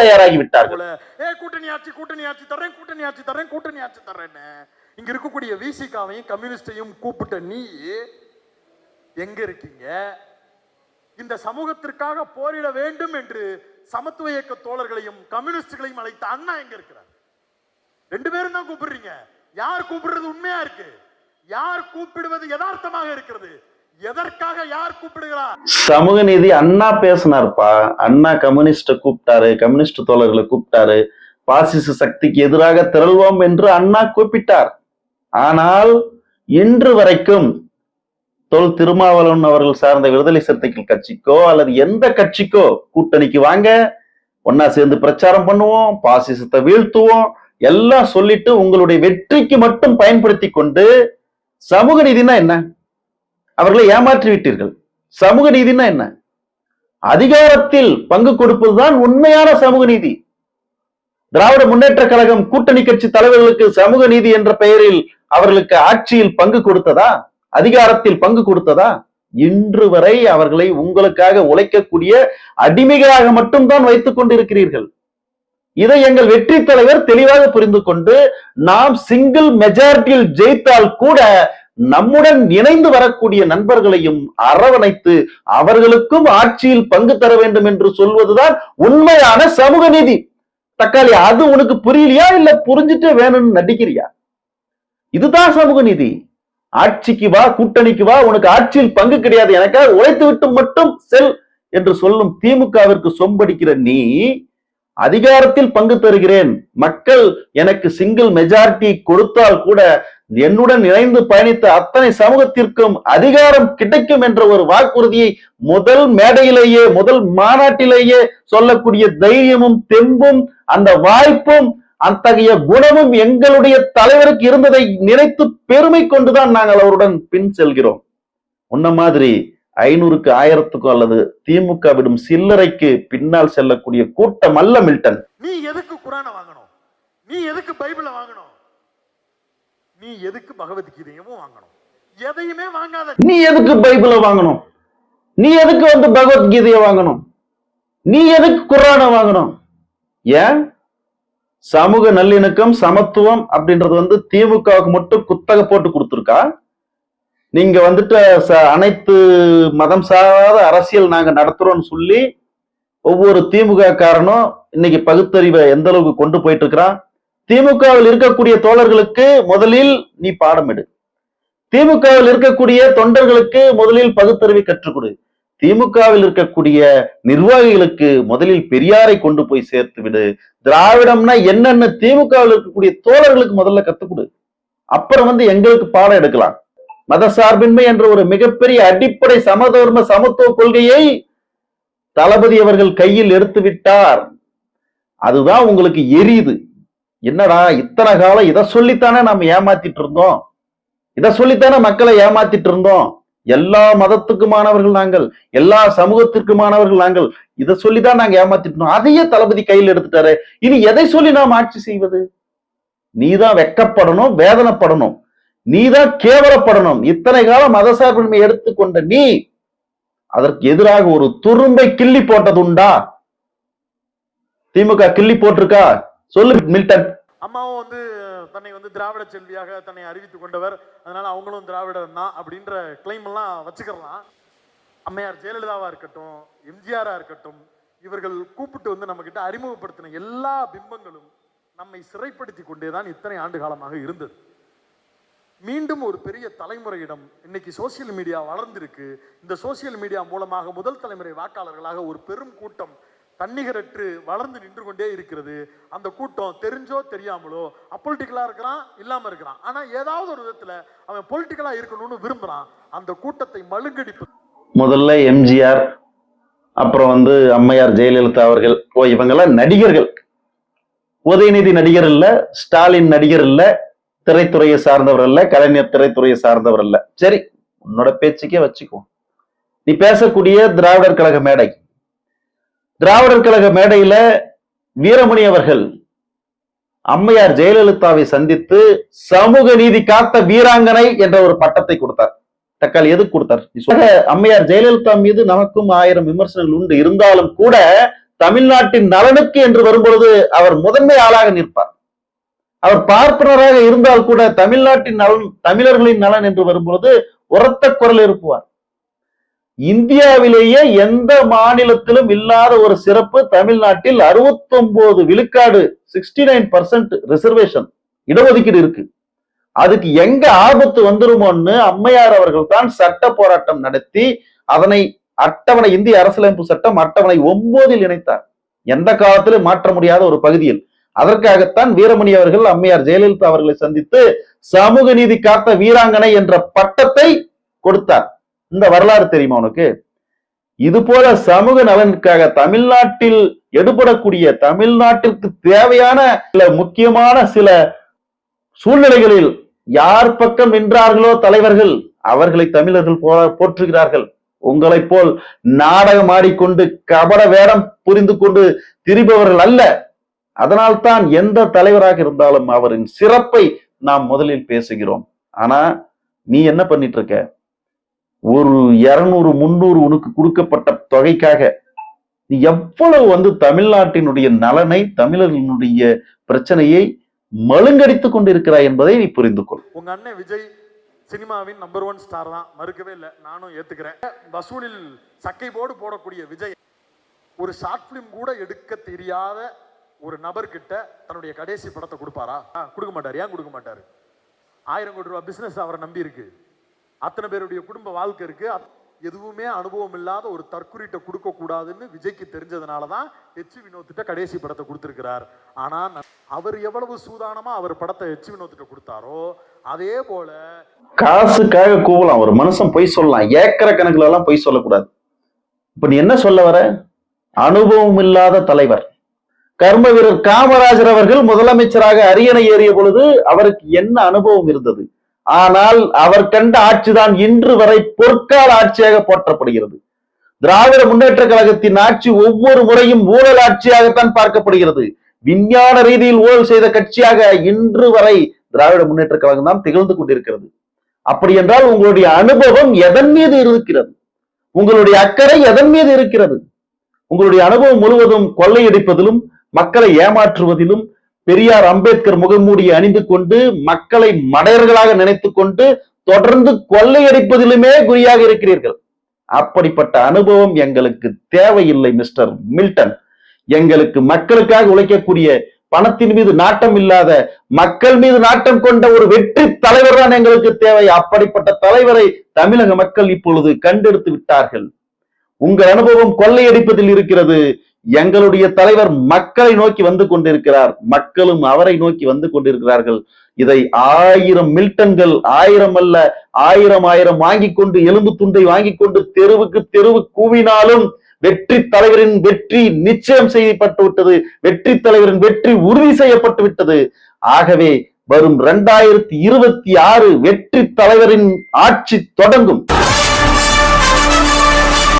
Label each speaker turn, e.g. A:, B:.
A: தயாராகி விட்டார்கள்
B: ஏ கூட்டணி ஆட்சி கூட்டணி ஆட்சி தரேன் கூட்டணி ஆட்சி தரேன் கூட்டணி ஆட்சி தர்றேன்னு இங்க இருக்கக்கூடிய விசிகாவையும் கம்யூனிஸ்டையும் கூப்பிட்ட நீ எங்க இருக்கீங்க? இந்த சமூகத்திற்காக போரிட வேண்டும் என்று சமத்துவ இயக்க தோழர்களையும் கம்யூனிஸ்டுகளையும் அழைத்த அண்ணா எங்க இருக்கிறார்? ரெண்டு பேரும் தான் கூப்பிடுறீங்க. யார் கூப்பிடுறது உண்மையா இருக்கு? யார் கூப்பிடுவது யதார்த்தமாக இருக்கிறது? எதற்காக யார் கூப்பிடுகிறார்?
A: சமூக நீதி அண்ணா பேசினார்ப்பா. அண்ணா கம்யூனிஸ்ட கூப்பிட்டாரு கம்யூனிஸ்ட் தோழர்களை கூப்பிட்டாரு. பாசிச சக்திக்கு எதிராக திரள்வோம் என்று அண்ணா கூப்பிட்டார். ஆனால் இன்று வரைக்கும் தொல் திருமாவளவன் அவர்கள் சார்ந்த விடுதலை சிறுத்தைகள் கட்சிக்கோ அல்லது எந்த கட்சிக்கோ கூட்டணிக்கு வாங்க ஒன்னா சேர்ந்து பிரச்சாரம் பண்ணுவோம் பாசிசத்தை வீழ்த்துவோம் எல்லாம் சொல்லிட்டு உங்களுடைய வெற்றிக்கு மட்டும் பயன்படுத்தி கொண்டு சமூக நீதினா என்ன? அவர்களை ஏமாற்றி விட்டீர்கள். சமூக நீதினா என்ன? அதிகாரத்தில் பங்கு கொடுப்பதுதான் உண்மையான சமூக நீதி. திராவிட முன்னேற்ற கழகம் கூட்டணி கட்சி தலைவர்களுக்கு சமூக நீதி என்ற பெயரில் அவர்களுக்கு ஆட்சியில் பங்கு கொடுத்ததா? அதிகாரத்தில் பங்கு கொடுத்ததா? இன்று வரை அவர்களை உங்களுக்காக உழைக்கக்கூடிய அடிமைகளாக மட்டும்தான் வைத்துக் கொண்டிருக்கிறீர்கள். இதை எங்கள் வெற்றி தலைவர் தெளிவாக புரிந்து கொண்டு நாம் சிங்கிள் மெஜாரிட்டியில் ஜெயித்தால் கூட நம்முடன் இணைந்து வரக்கூடிய நண்பர்களையும் அரவணைத்து அவர்களுக்கும் ஆட்சியில் பங்கு தர வேண்டும் என்று சொல்வதுதான் உண்மையான சமூக நீதி. தக்காளி அது உனக்கு புரியலையா? இல்ல புரிஞ்சுட்டு வேணும்னு நடிக்கிறியா? இதுதான் சமூக நீதி. ஆட்சிக்கு வா கூட்டணிக்கு வா உனக்கு ஆட்சியில் பங்கு கிடையாது. எனக்காக உழைத்து விட்டு மட்டும் செல் என்று சொல்லும் திமுகவிற்கு சொம்படிக்கிற நீ அதிகாரத்தில் பங்கு தருகிறேன். மக்கள் எனக்கு சிங்கிள் மெஜாரிட்டி கொடுத்தால் கூட என்னுடன் இணைந்து பயணித்த அத்தனை சமூகத்திற்கும் அதிகாரம் கிடைக்கும் என்ற ஒரு வாக்குறுதியை முதல் மேடையிலேயே முதல் மாநாட்டிலேயே சொல்லக்கூடிய தைரியமும் தெம்பும் அந்த வாய்ப்பும் அத்தகைய குணமும் எங்களுடைய தலைவருக்கு இருந்ததை நினைத்து பெருமை கொண்டுதான் நாங்கள் அவருடன் பின் செல்கிறோம். உன்ன மாதிரி ஐநூறுக்கு ஆயிரத்துக்கும் அல்லது திமுக விடும் சில்லறைக்கு பின்னால் செல்லக்கூடிய கூட்டம் அல்ல மில்டன்.
B: நீ எதுக்கு குரான வாங்கணும்? நீ எதுக்கு பைபிளை வாங்கணும்? நீ எதுக்கு பகவத்கீதையும் வாங்கணும்? எதையுமே வாங்காத
A: நீ எதுக்கு பைபிளை வாங்கணும்? நீ எதுக்கு வந்து பகவத்கீதையை வாங்கணும்? நீ எதுக்கு குரானை வாங்கணும்? ஏன்? சமூக நல்லிணக்கம் சமத்துவம் அப்படின்றது வந்து திமுகவுக்கு மட்டும் குத்தகை போட்டு கொடுத்துருக்கா? நீங்க வந்துட்டு ச- அனைத்து மதம் சாராத அரசியல் நாங்க நடத்துறோம்னு சொல்லி ஒவ்வொரு திமுக காரனும் இன்னைக்கு பகுத்தறிவை எந்த அளவுக்கு கொண்டு போயிட்டு இருக்கிறான்? திமுகவில் இருக்கக்கூடிய தோழர்களுக்கு முதலில் நீ பாடம் எடு. திமுகவில் இருக்கக்கூடிய தொண்டர்களுக்கு முதலில் பகுத்தறிவை கற்றுக் கொடு. திமுகவில் இருக்கக்கூடிய நிர்வாகிகளுக்கு முதலில் பெரியாரை கொண்டு போய் சேர்த்து விடு. திராவிடம்னா என்னென்ன திமுகவில் இருக்கக்கூடிய தோழர்களுக்கு முதல்ல கத்துக் கொடு. அப்புறம் வந்து எங்களுக்கு பாடம் எடுக்கலாம். மத சார்பின்மை என்ற ஒரு மிகப்பெரிய அடிப்படை சமதர்ம சமத்துவ கொள்கையை தளபதி அவர்கள் கையில் எடுத்து விட்டார். அதுதான் உங்களுக்கு எரியுது. என்னடா இத்தனை காலம் இதை சொல்லித்தானே நம்ம ஏமாத்திட்டு இருந்தோம்? இதை சொல்லித்தானே மக்களை ஏமாத்திட்டு இருந்தோம்? எல்லா மதத்துக்குமானவர்கள் நாங்கள் எல்லா சமூகத்திற்குமானவர்கள் நாங்கள் இதை சொல்லிதான் நாங்க ஏமாத்திட்டு இருந்தோம். அதையே தளபதி கையில் எடுத்துட்டாரு. இனி எதை சொல்லி நாம் ஆட்சி செய்வது? நீதான் வெக்கப்படணும் வேதனைப்படணும். நீதான் கேவலப்படணும். இத்தனை காலம் மதசார்பின்மை எடுத்துக்கொண்ட நீ அதற்கு எதிராக ஒரு துரும்பை கிள்ளி போட்டது உண்டா? திமுக கிள்ளி போட்டிருக்கா? சொல்லு மில்டன்.
B: அம்மாவும் வந்து தன்னை வந்து திராவிட செல்வியாக தன்னை அறிவித்துக் கொண்டவர். அதனால அவங்களும் திராவிடர் தான் அப்படின்ற கிளைம் எல்லாம் வச்சுக்கலாம். அம்மையார் ஜெயலலிதாவா இருக்கட்டும் எம்ஜிஆரா இருக்கட்டும் இவர்கள் கூப்பிட்டு வந்து நம்ம கிட்ட அறிமுகப்படுத்தின எல்லா பிம்பங்களும் நம்மை சிறைப்படுத்தி கொண்டேதான் இத்தனை ஆண்டு காலமாக இருந்தது. மீண்டும் ஒரு பெரிய தலைமுறையிடம் இன்னைக்கு சோசியல் மீடியா வளர்ந்திருக்கு. இந்த சோசியல் மீடியா மூலமாக முதல் தலைமுறை வாக்காளர்களாக ஒரு பெரும் கூட்டம் தன்னிகரற்று வளர்ந்து நின்று கொண்டே இருக்கிறது. அந்த கூட்டம் தெரிஞ்சோ தெரியாமலோ அப்பொலிட்டிக்கலாக இருக்கிறான் இல்லாம இருக்கிறான். ஆனா ஏதாவது ஒரு விதத்துல அவன் பொலிட்டிக்கலா இருக்கணும்னு விரும்புகிறான் அந்த கூட்டத்தை மழுங்கடிப்பு.
A: முதல்ல எம்ஜிஆர் அப்புறம் வந்து அம்மையார் ஜெயலலிதா அவர்கள் ஓ இவங்கெல்லாம் நடிகர்கள். உதயநிதி நடிகர் இல்ல ஸ்டாலின் நடிகர் இல்ல திரைத்துறையை சார்ந்தவர் இல்ல கலைஞர் திரைத்துறையை சார்ந்தவர் இல்ல. சரி உன்னோட பேச்சுக்கே வச்சுக்குவோம். நீ பேசக்கூடிய திராவிடர் கழக மேடை. திராவிடர் கழக மேடையில வீரமணி அவர்கள் அம்மையார் ஜெயலலிதாவை சந்தித்து சமூக நீதி காத்த வீராங்கனை என்ற ஒரு பட்டத்தை கொடுத்தார். தக்காளி எது கொடுத்தார்? அம்மையார் ஜெயலலிதா மீது நமக்கும் ஆயிரம் விமர்சனங்கள் உண்டு. இருந்தாலும் கூட தமிழ்நாட்டின் நலனுக்கு என்று வரும்பொழுது அவர் முதன்மை ஆளாக நிற்பார். அவர் பார்ப்பனராக இருந்தால் கூட தமிழ்நாட்டின் நலன் தமிழர்களின் நலன் என்று வரும்பொழுது உரத்த குரல் எழுப்புவார். இந்தியாவிலேயே எந்த மாநிலத்திலும் இல்லாத ஒரு சிறப்பு தமிழ்நாட்டில் 69 விழுக்காடு சிக்ஸ்டி நைன் பர்சன்ட் ரிசர்வேஷன் இடஒதுக்கீடு இருக்கு. அதுக்கு எங்க ஆபத்து வந்துருமோன்னு அம்மையார் அவர்கள் தான் சட்ட போராட்டம் நடத்தி அதனை அட்டவணை இந்திய அரசியலமைப்பு சட்டம் அட்டவணை ஒன்பதில் இணைத்தார். எந்த காலத்திலும் மாற்ற முடியாத ஒரு பகுதியில். அதற்காகத்தான் வீரமணி அவர்கள் அம்மையார் ஜெயலலிதா அவர்களை சந்தித்து சமூக நீதி காத்த வீராங்கனை என்ற பட்டத்தை கொடுத்தார். இந்த வரலாறு தெரியுமா உனக்கு? இது போல சமூக நலனுக்காக தமிழ்நாட்டில் எடுபடக்கூடிய தமிழ்நாட்டிற்கு தேவையான சில முக்கியமான சில சூழ்நிலைகளில் யார் பக்கம் நின்றார்களோ தலைவர்கள் அவர்களை தமிழர்கள் போ- போற்றுகிறார்கள். உங்களைப் போல் நாடகம் ஆடிக்கொண்டு கபட வேடம் புரிந்து கொண்டு திரிபவர்கள் அல்ல. அதனால்தான் எந்த தலைவராக இருந்தாலும் அவரின் சிறப்பை நாம் முதலில் பேசுகிறோம். ஆனா நீ என்ன பண்ணிட்டு இருக்க? ஒரு இருநூறு முன்னூறு உனக்கு கொடுக்கப்பட்ட தொகைக்காக நீ எவ்வளவு வந்து தமிழ்நாட்டினுடைய நலனை தமிழர்களுடைய பிரச்சனையை மழுங்கடித்துக் கொண்டிருக்கிறாய் என்பதை நீ புரிந்து கொள்.
B: உங்க அண்ணன் விஜய் சினிமாவின் நம்பர் ஒன் ஸ்டார் தான். மறுக்கவே இல்லை. நானும் ஏத்துக்கிறேன். வசூலில் சக்கை போடு போடக்கூடிய விஜய் ஒரு ஷார்ட் பிலிம் கூட எடுக்க தெரியாத ஒரு நபர்கிட்ட தன்னுடைய கடைசி படத்தை கொடுப்பாரா? கொடுக்க மாட்டார். ஏன் கொடுக்க மாட்டாரு? ஆயிரம் கோடி ரூபாய் பிசினஸ் அவரை நம்பி இருக்கு. அத்தனை பேருடைய குடும்ப வாழ்க்கை இருக்கு. எதுவுமே அனுபவம் இல்லாத ஒரு தற்குறிட்ட கொடுக்க கூடாதுன்னு விஜய்க்கு தெரிஞ்சதுனால தான் ஹெச் வினோத்திட்ட கடைசி படத்தை கொடுத்திருக்கிறார். ஆனா அவர் எவ்வளவு சூதானமா அவர் படத்தை ஹெச் வினோத்திட்ட கொடுத்தாரோ அதே போல
A: காசுக்காக கூவலாம். ஒரு மனுஷன் பொய் சொல்லலாம். ஏக்கர கணக்குல எல்லாம் பொய் சொல்லக்கூடாது. இப்ப நீ என்ன சொல்ல வர? அனுபவம் இல்லாத தலைவர். கர்ம வீரர் காமராஜர் அவர்கள் முதலமைச்சராக அரியணை ஏறிய பொழுது அவருக்கு என்ன அனுபவம் இருந்தது? ஆனால் அவர் கண்ட ஆட்சிதான் இன்று வரை பொற்கால ஆட்சியாக போற்றப்படுகிறது. திராவிட முன்னேற்ற கழகத்தின் ஆட்சி ஒவ்வொரு முறையும் ஊழல் ஆட்சியாகத்தான் பார்க்கப்படுகிறது. விஞ்ஞான ரீதியில் ஊழல் செய்த கட்சியாக இன்று வரை திராவிட முன்னேற்ற கழகம் தான் திகழ்ந்து கொண்டிருக்கிறது. அப்படி என்றால் உங்களுடைய அனுபவம் எதன் மீது இருக்கிறது? உங்களுடைய அக்கறை எதன் மீது இருக்கிறது? உங்களுடைய அனுபவம் முழுவதும் கொள்ளையடிப்பதிலும் மக்களை ஏமாற்றுவதிலும் பெரியார் அம்பேத்கர் முகமூடியை அணிந்து கொண்டு மக்களை மடையர்களாக நினைத்து கொண்டு தொடர்ந்து கொள்ளையடிப்பதிலுமே குறியாக இருக்கிறீர்கள். அப்படிப்பட்ட அனுபவம் எங்களுக்கு தேவையில்லை மிஸ்டர் மில்டன். எங்களுக்கு மக்களுக்காக உழைக்கக்கூடிய பணத்தின் மீது நாட்டம் இல்லாத மக்கள் மீது நாட்டம் கொண்ட ஒரு வெற்றி தலைவர் தான் எங்களுக்கு தேவை. அப்படிப்பட்ட தலைவரை தமிழக மக்கள் இப்பொழுது கண்டெடுத்து விட்டார்கள். உங்கள் அனுபவம் கொள்ளையடிப்பதில் இருக்கிறது. எங்களுடைய தலைவர் மக்களை நோக்கி வந்து கொண்டிருக்கிறார். மக்களும் அவரை நோக்கி வந்து கொண்டிருக்கிறார்கள். இதை ஆயிரம் மில்டன்கள் ஆயிரம் அல்ல ஆயிரம் ஆயிரம் வாங்கி கொண்டு எலும்பு துண்டை வாங்கி கொண்டு தெருவுக்கு தெருவு கூவினாலும் வெற்றி தலைவரின் வெற்றி நிச்சயம் செய்யப்பட்டு விட்டது. வெற்றி தலைவரின் வெற்றி உறுதி செய்யப்பட்டு விட்டது. ஆகவே வரும் இரண்டாயிரத்தி இருபத்தி ஆறு வெற்றி தலைவரின் ஆட்சி தொடங்கும்.